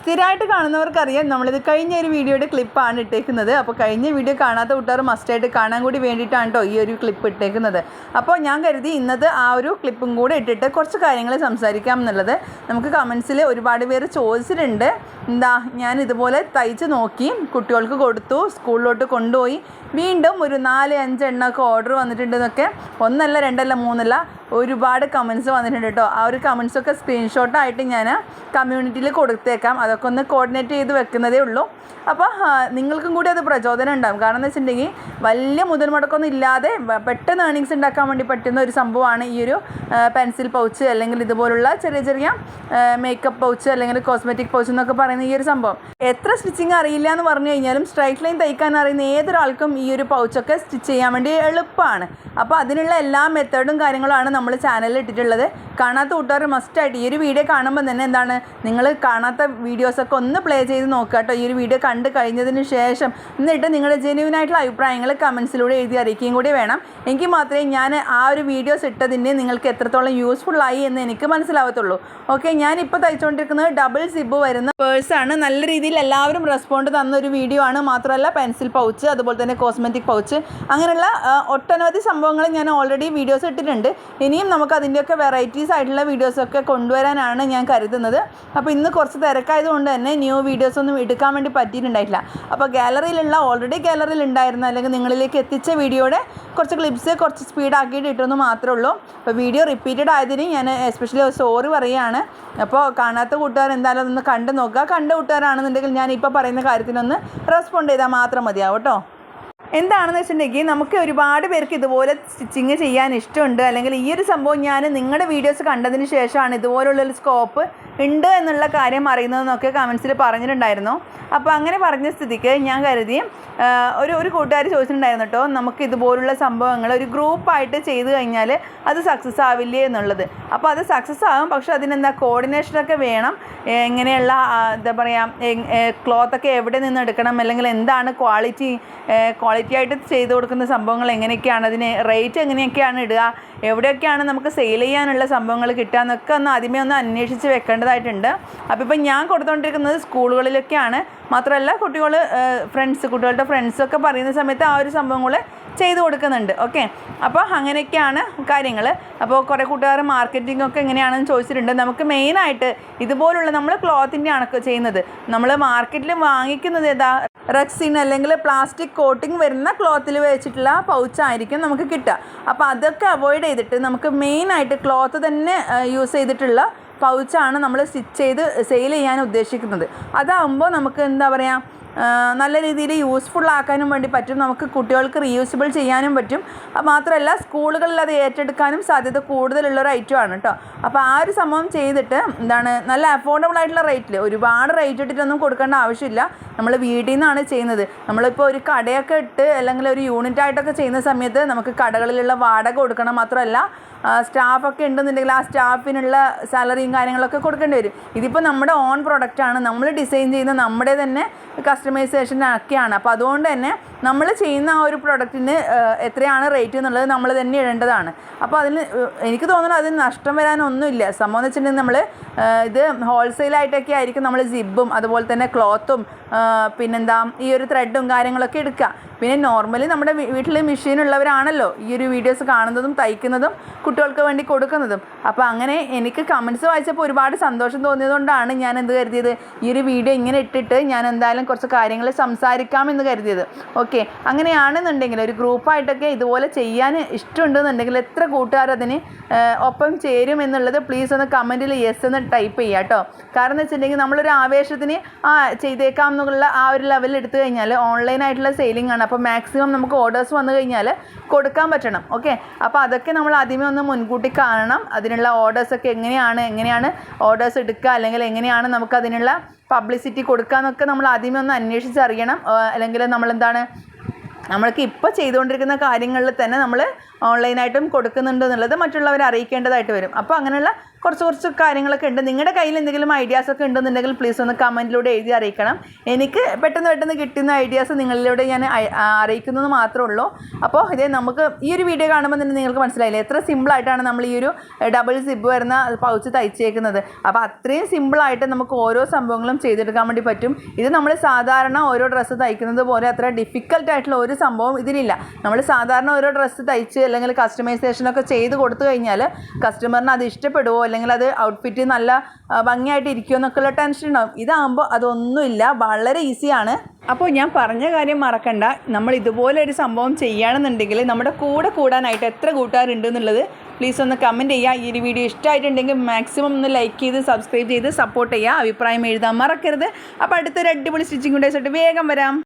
സ്ഥിരമായിട്ട് കാണുന്നവർക്കറിയാം നമ്മളിത് കഴിഞ്ഞ ഒരു വീഡിയോയുടെ ക്ലിപ്പാണ് ഇട്ടേക്കുന്നത്. അപ്പോൾ കഴിഞ്ഞ വീഡിയോ കാണാത്ത കൂട്ടുകാർ മസ്റ്റായിട്ട് കാണാൻ കൂടി വേണ്ടിയിട്ടാണ് കേട്ടോ ഈ ഒരു ക്ലിപ്പ് ഇട്ടേക്കുന്നത്. അപ്പോൾ ഞാൻ കരുതി ഇന്നത് ആ ഒരു ക്ലിപ്പും കൂടെ ഇട്ടിട്ട് കുറച്ച് കാര്യങ്ങൾ സംസാരിക്കാം എന്നുള്ളത്. നമുക്ക് കമൻസിൽ ഒരുപാട് പേര് ചോദിച്ചിട്ടുണ്ട്. എന്താ ഞാൻ ഇതുപോലെ തയ്ച്ച് നോക്കി കുട്ടികൾക്ക് കൊടുത്തു സ്കൂളിലോട്ട് കൊണ്ടുപോയി വീണ്ടും ഒരു നാല് അഞ്ച് എണ്ണമൊക്കെ ഓർഡർ വന്നിട്ടുണ്ടെന്നൊക്കെ ഒന്നല്ല രണ്ടല്ല മൂന്നല്ല ഒരുപാട് കമൻസ് വന്നിട്ടുണ്ട് കേട്ടോ. ആ ഒരു കമൻസൊക്കെ സ്ക്രീൻഷോട്ടായിട്ട് ഞാൻ കമ്മ്യൂണിറ്റിയിൽ കൊടുത്തേക്കാം. അതൊക്കെ ഒന്ന് കോർഡിനേറ്റ് ചെയ്ത് വെക്കുന്നതേ ഉള്ളൂ. അപ്പോൾ നിങ്ങൾക്കും കൂടി അത് പ്രചോദനം ഉണ്ടാകും കാരണം എന്ന് വെച്ചിട്ടുണ്ടെങ്കിൽ വലിയ മുതൽ മുടക്കൊന്നും ഇല്ലാതെ പെട്ടെന്ന് ഏണിങ്സ് ഉണ്ടാക്കാൻ വേണ്ടി പറ്റുന്ന ഒരു സംഭവമാണ് ഈ ഒരു പെൻസിൽ പൗച്ച് അല്ലെങ്കിൽ ഇതുപോലുള്ള ചെറിയ ചെറിയ മേക്കപ്പ് പൗച്ച് അല്ലെങ്കിൽ കോസ്മെറ്റിക് പൗച്ച് എന്നൊക്കെ പറയുന്ന ഈ ഒരു സംഭവം. എത്ര സ്റ്റിച്ചിങ് അറിയില്ല എന്ന് പറഞ്ഞു കഴിഞ്ഞാലും സ്ട്രൈറ്റ് ലൈൻ തയ്ക്കാൻ അറിയുന്ന ഏതൊരാൾക്കും ഈ ഒരു പൗച്ചൊക്കെ സ്റ്റിച്ച് ചെയ്യാൻ വേണ്ടി എളുപ്പമാണ്. അപ്പോൾ അതിനുള്ള എല്ലാ മെത്തേഡും കാര്യങ്ങളുമാണ് നമ്മൾ ചാനലിൽ ഇട്ടിട്ടുള്ളത് കാണാത്ത കൂട്ടുകാർ മസ്റ്റായിട്ട് ഈ ഒരു വീഡിയോ കാണുമ്പോൾ തന്നെ എന്താണ്? നിങ്ങൾ കാണാത്ത വീഡിയോസൊക്കെ ഒന്ന് പ്ലേ ചെയ്ത് നോക്കുക കേട്ടോ. ഈ ഒരു വീഡിയോ കണ്ട് കഴിഞ്ഞതിന് ശേഷം എന്നിട്ട് നിങ്ങളുടെ ജെന്യൂൻ ആയിട്ടുള്ള അഭിപ്രായങ്ങൾ കമൻസിലൂടെ എഴുതി അറിയിക്കുകയും കൂടി വേണം. എങ്കിൽ മാത്രമേ ഞാൻ ആ ഒരു വീഡിയോസ് ഇട്ടതിന്റെ നിങ്ങൾക്ക് എത്രത്തോളം യൂസ്ഫുൾ ആയി എന്ന് എനിക്ക് മനസ്സിലാവത്തുള്ളൂ. ഓക്കെ ഞാനിപ്പോൾ തയ്ച്ചുകൊണ്ടിരിക്കുന്നത് ഡബിൾ സിബ് വരുന്ന പേഴ്സാണ് നല്ല രീതിയിൽ എല്ലാവരും റെസ്പോണ്ട് തന്ന ഒരു വീഡിയോ ആണ്. മാത്രമല്ല പെൻസിൽ പൗച്ച് അതുപോലെ തന്നെ കോസ്മെറ്റിക് പൗച്ച് അങ്ങനെയുള്ള ഒട്ടനവധി സംഭവങ്ങൾ ഞാൻ ഓൾറെഡി വീഡിയോസ് ഇട്ടിട്ടുണ്ട്. ഇനിയും നമുക്ക് അതിന്റെയൊക്കെ വെറൈറ്റീസ് ആയിട്ടുള്ള വീഡിയോസൊക്കെ കൊണ്ടുവരാനാണ് ഞാൻ കരുതുന്നത്. അപ്പോൾ ഇന്ന് കുറച്ച് തിരക്കായതുകൊണ്ട് തന്നെ ന്യൂ വീഡിയോസൊന്നും എടുക്കാൻ വേണ്ടി പറ്റിയിട്ടുണ്ടായിട്ടില്ല. അപ്പോൾ ഗാലറിയിലുള്ള ഓൾറെഡി ഗാലറിയിൽ ഉണ്ടായിരുന്ന അല്ലെങ്കിൽ നിങ്ങളിലേക്ക് എത്തിച്ച വീഡിയോയുടെ കുറച്ച് ക്ലിപ്സ് കുറച്ച് സ്പീഡാക്കിയിട്ട് ഇട്ടെന്ന് മാത്രമേ ഉള്ളൂ. അപ്പോൾ വീഡിയോ റിപ്പീറ്റഡ് ആയതിന് ഞാൻ എസ്പെഷ്യലി സോറി പറയുകയാണ്. അപ്പോൾ കാണാത്ത കൂട്ടുകാർ എന്തായാലും ഒന്ന് കണ്ടു നോക്കുക. കണ്ട കൂട്ടുകാരാണെന്നുണ്ടെങ്കിൽ ഞാൻ ഇപ്പോൾ പറയുന്ന കാര്യത്തിനൊന്ന് റെസ്പോണ്ട് ചെയ്താൽ മാത്രം മതിയാവും കേട്ടോ. എന്താണെന്ന് വെച്ചിട്ടുണ്ടെങ്കിൽ നമുക്ക് ഒരുപാട് പേർക്ക് ഇതുപോലെ സ്റ്റിച്ചിങ് ചെയ്യാൻ ഇഷ്ടമുണ്ട്. അല്ലെങ്കിൽ ഈ ഒരു സംഭവം ഞാൻ നിങ്ങളുടെ വീഡിയോസ് കണ്ടതിന് ശേഷമാണ് ഇതുപോലുള്ളൊരു സ്കോപ്പ് ഉണ്ട് എന്നുള്ള കാര്യം അറിയുന്നതെന്നൊക്കെ കമൻസിൽ പറഞ്ഞിട്ടുണ്ടായിരുന്നു. അപ്പോൾ അങ്ങനെ പറഞ്ഞ സ്ഥിതിക്ക് ഞാൻ കരുതി ഒരു ഒരു കൂട്ടുകാർ ചോദിച്ചിട്ടുണ്ടായിരുന്നു കേട്ടോ നമുക്ക് ഇതുപോലുള്ള സംഭവങ്ങൾ ഒരു ഗ്രൂപ്പായിട്ട് ചെയ്തു കഴിഞ്ഞാൽ അത് സക്സസ് ആവില്ലേ എന്നുള്ളത്? അപ്പോൾ അത് സക്സസ് ആകും പക്ഷേ അതിനെന്താ കോർഡിനേഷനൊക്കെ വേണം. എങ്ങനെയുള്ള എന്താ പറയുക ക്ലോത്തൊക്കെ എവിടെ നിന്ന് എടുക്കണം അല്ലെങ്കിൽ എന്താണ് ക്വാളിറ്റി ക്വാളിറ്റി ആയിട്ട് ചെയ്തു കൊടുക്കുന്ന സംഭവങ്ങൾ എങ്ങനെയൊക്കെയാണ് അതിന് റേറ്റ് എങ്ങനെയൊക്കെയാണ് ഇടുക എവിടെയൊക്കെയാണ് നമുക്ക് സെയിൽ ചെയ്യാനുള്ള സംഭവങ്ങൾ കിട്ടുക എന്നൊക്കെ ഒന്ന് ആദ്യമേ ഒന്ന് അന്വേഷിച്ച് വെക്കേണ്ടതായിട്ടുണ്ട്. അപ്പോൾ ഇപ്പം ഞാൻ കൊടുത്തുകൊണ്ടിരിക്കുന്നത് സ്കൂളുകളിലൊക്കെയാണ്. മാത്രമല്ല കുട്ടികൾ ഫ്രണ്ട്സ് കുട്ടികളുടെ ഫ്രണ്ട്സൊക്കെ പറയുന്ന സമയത്ത് ആ ഒരു സംഭവങ്ങൾ ചെയ്തു കൊടുക്കുന്നുണ്ട്. ഓക്കെ അപ്പോൾ അങ്ങനെയൊക്കെയാണ് കാര്യങ്ങൾ അപ്പോൾ കുറേ കൂട്ടുകാർ മാർക്കറ്റിംഗ് ഒക്കെ എങ്ങനെയാണെന്ന് ചോദിച്ചിട്ടുണ്ട്. നമുക്ക് മെയിനായിട്ട് ഇതുപോലുള്ള നമ്മൾ ക്ലോത്തിന്റെ ആണ് ചെയ്യുന്നത്. നമ്മൾ മാർക്കറ്റിൽ വാങ്ങിക്കുന്നത് ഏതാ? റെക്സിൻ അല്ലെങ്കിൽ പ്ലാസ്റ്റിക് കോട്ടിംഗ് വരുന്ന ക്ലോത്തിൽ വെച്ചിട്ടുള്ള പൗച്ചായിരിക്കും നമുക്ക് കിട്ടുക. അപ്പോൾ അതൊക്കെ അവോയ്ഡ് ചെയ്തിട്ട് നമുക്ക് മെയിനായിട്ട് ക്ലോത്ത് തന്നെ യൂസ് ചെയ്തിട്ടുള്ള പൗച്ചാണ് നമ്മൾ സ്റ്റിച്ച് ചെയ്ത് സെയിൽ ചെയ്യാൻ ഉദ്ദേശിക്കുന്നത്. അതാകുമ്പോൾ നമുക്ക് എന്താ പറയുക നല്ല രീതിയിൽ യൂസ്ഫുൾ ആക്കാനും വേണ്ടി പറ്റും. നമുക്ക് കുട്ടികൾക്ക് റീയൂസബിൾ ചെയ്യാനും പറ്റും. മാത്രമല്ല സ്കൂളുകളിൽ അത് ഏറ്റെടുക്കാനും സാധ്യത കൂടുതലുള്ള ഒരു ആണ് കേട്ടോ അപ്പോൾ ആ ഒരു സംഭവം ചെയ്തിട്ട് എന്താണ് നല്ല അഫോർഡബിൾ ആയിട്ടുള്ള റേറ്റിൽ ഒരുപാട് റേറ്റ് ഇട്ടിട്ടൊന്നും കൊടുക്കേണ്ട ആവശ്യമില്ല. നമ്മൾ വീട്ടിൽ നിന്നാണ് ചെയ്യുന്നത്. നമ്മളിപ്പോൾ ഒരു കടയൊക്കെ ഇട്ട് അല്ലെങ്കിൽ ഒരു യൂണിറ്റ് ആയിട്ടൊക്കെ ചെയ്യുന്ന സമയത്ത് നമുക്ക് കടകളിലുള്ള വാടക കൊടുക്കണം മാത്രമല്ല സ്റ്റാഫൊക്കെ ഉണ്ടെന്നുണ്ടെങ്കിൽ ആ സ്റ്റാഫിനുള്ള സാലറിയും കാര്യങ്ങളൊക്കെ കൊടുക്കേണ്ടി വരും. ഇതിപ്പോൾ നമ്മുടെ ഓൺ പ്രൊഡക്റ്റാണ് നമ്മൾ ഡിസൈൻ ചെയ്യുന്ന നമ്മുടെ തന്നെ കസ്റ്റമൈസേഷൻ ഒക്കെയാണ്. അപ്പോൾ അതുകൊണ്ട് തന്നെ നമ്മൾ ചെയ്യുന്ന ആ ഒരു പ്രൊഡക്റ്റിന് എത്രയാണ് റേറ്റ് എന്നുള്ളത് നമ്മൾ തന്നെ ഇടേണ്ടതാണ്. അപ്പോൾ അതിന് എനിക്ക് തോന്നുന്നു അതിന് നഷ്ടം വരാനൊന്നുമില്ല. സംഭവം എന്ന് വെച്ചിട്ടുണ്ടെങ്കിൽ നമ്മൾ ഇത് ഹോൾസെയിലായിട്ടൊക്കെ ആയിരിക്കും നമ്മൾ സിബും അതുപോലെ തന്നെ ക്ലോത്തും പിന്നെന്താ ഈ ഒരു ത്രെഡും കാര്യങ്ങളൊക്കെ എടുക്കുക. പിന്നെ നോർമലി നമ്മുടെ വീട്ടിൽ മെഷീൻ ഉള്ളവരാണല്ലോ ഈ ഒരു വീഡിയോസ് കാണുന്നതും തയ്ക്കുന്നതും കുട്ടികൾക്ക് വേണ്ടി കൊടുക്കുന്നതും. അപ്പോൾ അങ്ങനെ എനിക്ക് കമൻസ് വായിച്ചപ്പോൾ ഒരുപാട് സന്തോഷം തോന്നിയതുകൊണ്ടാണ് ഞാൻ എന്ത് കരുതിയത്? ഈ ഒരു വീഡിയോ ഇങ്ങനെ ഇട്ടിട്ട് ഞാൻ എന്തായാലും കുറച്ച് കാര്യങ്ങൾ സംസാരിക്കാമെന്ന് കരുതിയത്. ഓക്കെ അങ്ങനെയാണെന്നുണ്ടെങ്കിൽ ഒരു ഗ്രൂപ്പായിട്ടൊക്കെ ഇതുപോലെ ചെയ്യാൻ ഇഷ്ടമുണ്ടെന്നുണ്ടെങ്കിൽ എത്ര കൂട്ടുകാർ അതിന് ഒപ്പം ചേരും എന്നുള്ളത് പ്ലീസ് ഒന്ന് കമന്റിൽ യെസ് എന്ന് ടൈപ്പ് ചെയ്യുക കേട്ടോ. കാരണം എന്ന് വെച്ചിട്ടുണ്ടെങ്കിൽ നമ്മളൊരു ആവേശത്തിന് ആ ചെയ്തേക്കാം എന്നുള്ള ആ ഒരു ലെവലിൽ എടുത്തു കഴിഞ്ഞാൽ ഓൺലൈനായിട്ടുള്ള സെയിലിംഗ് ആണ്. അപ്പോൾ മാക്സിമം നമുക്ക് ഓർഡേഴ്സ് വന്നു കഴിഞ്ഞാൽ കൊടുക്കാൻ പറ്റണം. ഓക്കെ അപ്പോൾ അതൊക്കെ നമ്മൾ ആദ്യമേ ഒന്ന് മുൻകൂട്ടി കാണണം. അതിനുള്ള ഓർഡേഴ്സൊക്കെ എങ്ങനെയാണ് എങ്ങനെയാണ് ഓർഡേഴ്സ് എടുക്കുക അല്ലെങ്കിൽ എങ്ങനെയാണ് നമുക്ക് അതിനുള്ള പബ്ലിസിറ്റി കൊടുക്കുക എന്നൊക്കെ നമ്മൾ ആദ്യമേ ഒന്ന് അന്വേഷിച്ചറിയണം. അല്ലെങ്കിൽ നമ്മളെന്താണ് നമ്മൾക്ക് ഇപ്പോൾ ചെയ്തുകൊണ്ടിരിക്കുന്ന കാര്യങ്ങളിൽ തന്നെ നമ്മൾ ഓൺലൈനായിട്ടും കൊടുക്കുന്നുണ്ട് എന്നുള്ളത് മറ്റുള്ളവരെ അറിയിക്കേണ്ടതായിട്ട് വരും. അപ്പോൾ അങ്ങനെയുള്ള കുറച്ച് കുറച്ച് കാര്യങ്ങളൊക്കെ ഉണ്ട്. നിങ്ങളുടെ കയ്യിൽ എന്തെങ്കിലും ഐഡിയാസൊക്കെ ഉണ്ടെന്നുണ്ടെങ്കിൽ പ്ലീസ് ഒന്ന് കമന്റിലൂടെ എഴുതി അറിയിക്കണം. എനിക്ക് പെട്ടെന്ന് പെട്ടെന്ന് കിട്ടുന്ന ഐഡിയാസ് നിങ്ങളിലൂടെ ഞാൻ അറിയിക്കുന്നത് മാത്രമേ ഉള്ളൂ. അപ്പോൾ ഇതേ നമുക്ക് ഈ ഒരു വീഡിയോ കാണുമ്പോൾ തന്നെ നിങ്ങൾക്ക് മനസ്സിലായില്ലേ? എത്ര സിമ്പിളായിട്ടാണ് നമ്മൾ ഈ ഒരു ഡബിൾ സിബ് വരുന്ന പൗച്ച് തയ്ച്ചേക്കുന്നത്. അപ്പോൾ അത്രയും സിമ്പിളായിട്ട് നമുക്ക് ഓരോ സംഭവങ്ങളും ചെയ്തെടുക്കാൻ വേണ്ടി പറ്റും. ഇത് നമ്മൾ സാധാരണ ഓരോ ഡ്രസ്സ് തയ്ക്കുന്നത് പോലെ അത്ര ഡിഫിക്കൽട്ടായിട്ടുള്ള ഒരു സംഭവം ഇതിലില്ല. നമ്മൾ സാധാരണ ഓരോ ഡ്രസ്സ് തയ്ച്ച് അല്ലെങ്കിൽ കസ്റ്റമൈസേഷനൊക്കെ ചെയ്ത് കൊടുത്തു കഴിഞ്ഞാൽ കസ്റ്റമറിന് അത് ഇഷ്ടപ്പെടുമോ അല്ലെങ്കിൽ അത് ഔട്ട്ഫിറ്റ് നല്ല ഭംഗിയായിട്ട് ഇരിക്കുമോ എന്നൊക്കെയുള്ള ടെൻഷൻ ഉണ്ടാവും. ഇതാകുമ്പോൾ അതൊന്നുമില്ല. വളരെ ഈസിയാണ് അപ്പോൾ ഞാൻ പറഞ്ഞ കാര്യം മറക്കണ്ട. നമ്മൾ ഇതുപോലെ ഒരു സംഭവം ചെയ്യുകയാണെന്നുണ്ടെങ്കിൽ നമ്മുടെ കൂടെ കൂടാനായിട്ട് എത്ര കൂട്ടുകാരുണ്ട് എന്നുള്ളത് പ്ലീസ് ഒന്ന് കമന്റ് ചെയ്യുക. ഈ ഒരു വീഡിയോ ഇഷ്ടമായിട്ടുണ്ടെങ്കിൽ മാക്സിമം ഒന്ന് ലൈക്ക് ചെയ്ത് സബ്സ്ക്രൈബ് ചെയ്ത് സപ്പോർട്ട് ചെയ്യുക. അഭിപ്രായം എഴുതാൻ മറക്കരുത്. അപ്പോൾ അടുത്തൊരു അടിപൊളി സ്റ്റിച്ചിങ് ഉണ്ടായിട്ട് വേഗം വരാം.